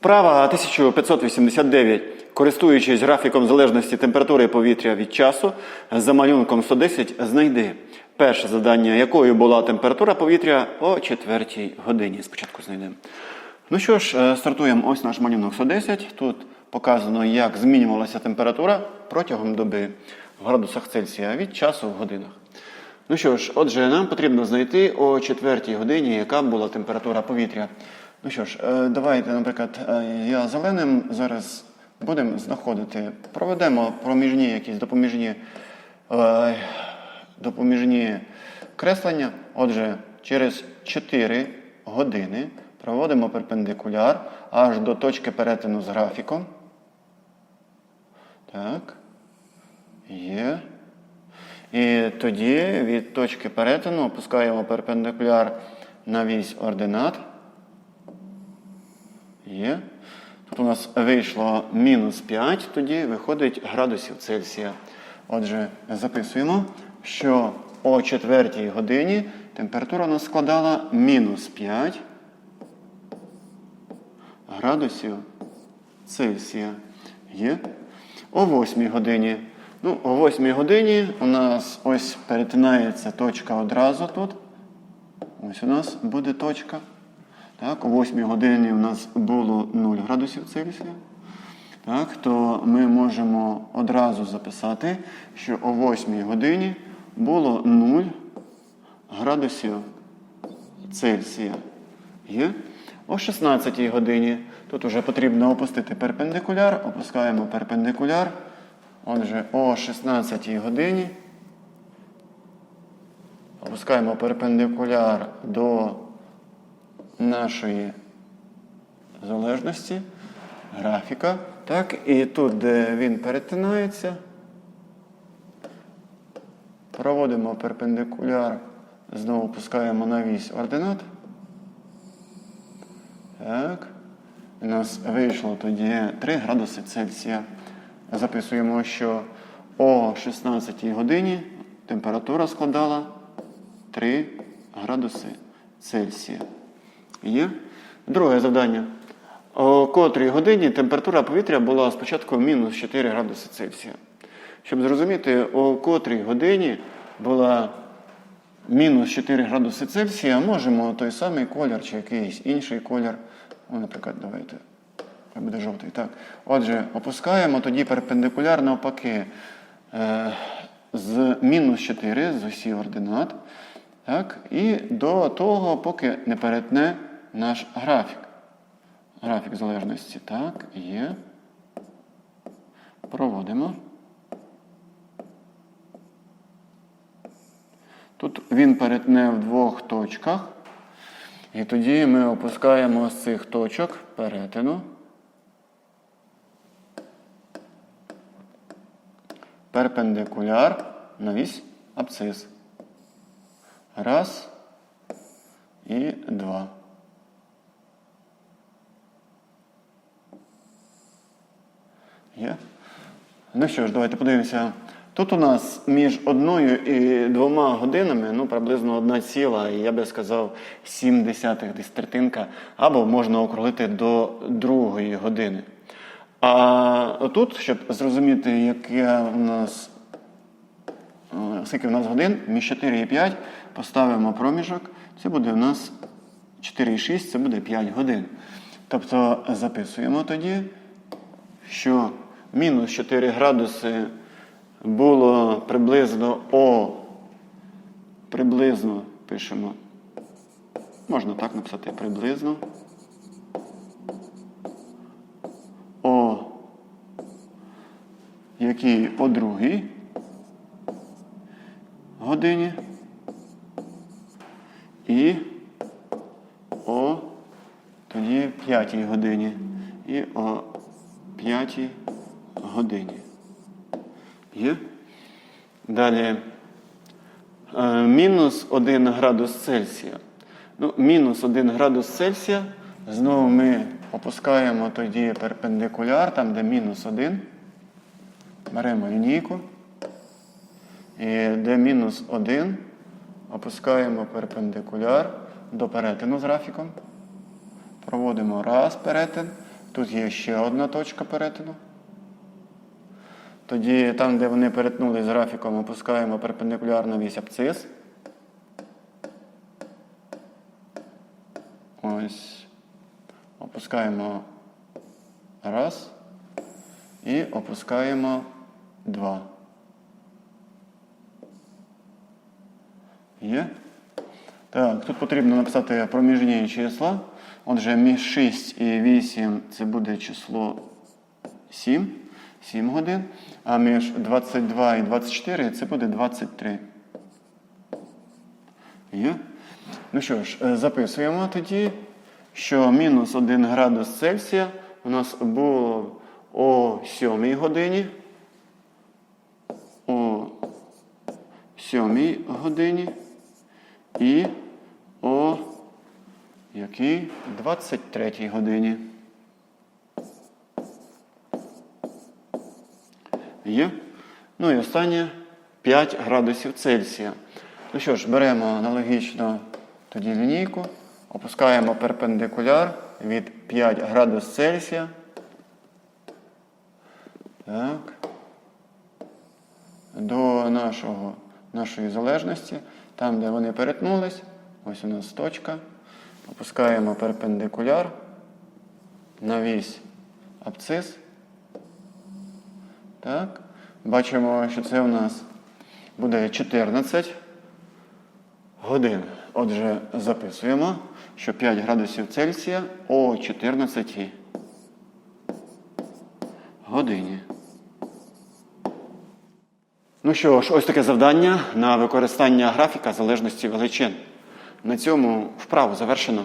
Вправа 1589. Користуючись графіком залежності температури повітря від часу, за малюнком 110 знайди перше завдання, якою була температура повітря о 4 годині. Спочатку знайдемо. Ну що ж, е, стартуємо ось наш малюнок 110. Тут показано, як змінювалася температура протягом доби в градусах Цельсія від часу в годинах. Ну що ж, отже, нам потрібно знайти о 4 годині, яка була температура повітря. Ну що ж, е, давайте, наприклад, е, я зеленим зараз будемо знаходити, проведемо проміжні якісь допоміжні, е, допоміжні креслення. Отже, через 4 години проводимо перпендикуляр аж до точки перетину з графіком. Так. Є. І тоді від точки перетину опускаємо перпендикуляр на вісь ординат. Є. Тут у нас вийшло мінус 5, тоді виходить градусів Цельсія. Отже, записуємо, що о 4 годині температура у нас складала мінус 5 градусів Цельсія. Є. О 8 годині. Ну, о 8 годині у нас ось перетинається точка одразу тут. Ось у нас буде точка. Так, о 8 годині у нас було 0 градусів Цельсія. Так, то ми можемо одразу записати, що о 8 годині було 0 градусів Цельсія. Є? О 16 годині. Тут вже потрібно опустити перпендикуляр. Опускаємо перпендикуляр. Отже, о 16 годині опускаємо перпендикуляр до нашої залежності, графіка. Так, і тут, де він перетинається, проводимо перпендикуляр, знову опускаємо на вісь ординат. Так. У нас вийшло тоді 3 градуси Цельсія. Записуємо, що о 16 годині температура складала 3 градуси Цельсія. Є. Друге завдання. О котрій годині температура повітря була спочатку мінус 4 градуси Цельсія. Щоб зрозуміти, о котрій годині була мінус 4 градуси Цельсія, можемо той самий колір чи якийсь інший колір. Наприклад, давайте. Буде жовтий. Так. Отже, опускаємо тоді перпендикуляр навпаки е, з мінус 4 з осі ординат. Так, і до того, поки не перетне наш графік. Графік залежності. Так, є. Проводимо. Тут він перетне в двох точках. І тоді ми опускаємо з цих точок перетину. Перпендикуляр на вісь абсцис. Раз і два. Є? Ну що ж, давайте подивимося. Тут у нас між одною і двома годинами ну, приблизно одна ціла, я би сказав, сім десятих десь третинка, або можна округлити до другої години. А тут, щоб зрозуміти, яке у нас, е, скільки в нас годин, між 4 і 5 поставимо проміжок, це буде у нас 4,6, це буде 5 годин. Тобто записуємо тоді, що мінус 4 градуси було приблизно о, приблизно пишемо, можна так написати, приблизно. О. Якій о другій годині. І о тоді п'ятій годині. І о п'ятій годині. Є? Далі. Е, мінус 1 градус Цельсія. Ну, мінус 1 градус Цельсія. Знову ми опускаємо тоді перпендикуляр, там, де мінус 1. Беремо лінійку. І де мінус 1, опускаємо перпендикуляр до перетину з графіком. Проводимо раз перетин. Тут є ще одна точка перетину. Тоді там, де вони перетнули з графіком, опускаємо перпендикулярно вісь абцис. Ось. Опускаємо раз. І опускаємо два. Є? Так, тут потрібно написати проміжні числа. Отже, між 6 і 8 це буде число 7, 7 годин. А між 22 і 24 це буде 23. Є? Ну що ж, е, записуємо тоді, що мінус 1 градус Цельсія у нас було о 7 годині. О 7 годині і о якій 23 годині. Є. Ну і останнє 5 градусів Цельсія. Ну що ж, беремо аналогічно тоді лінійку, опускаємо перпендикуляр від 5 градус Цельсія. Так. До нашого, нашої залежності, там, де вони перетнулись, ось у нас точка. Опускаємо перпендикуляр на вісь абцис. Так. Бачимо, що це у нас буде 14 годин. Отже, записуємо, що 5 градусів Цельсія о 14 годині. Ну що ж, ось таке завдання на використання графіка залежності величин. На цьому вправу завершено.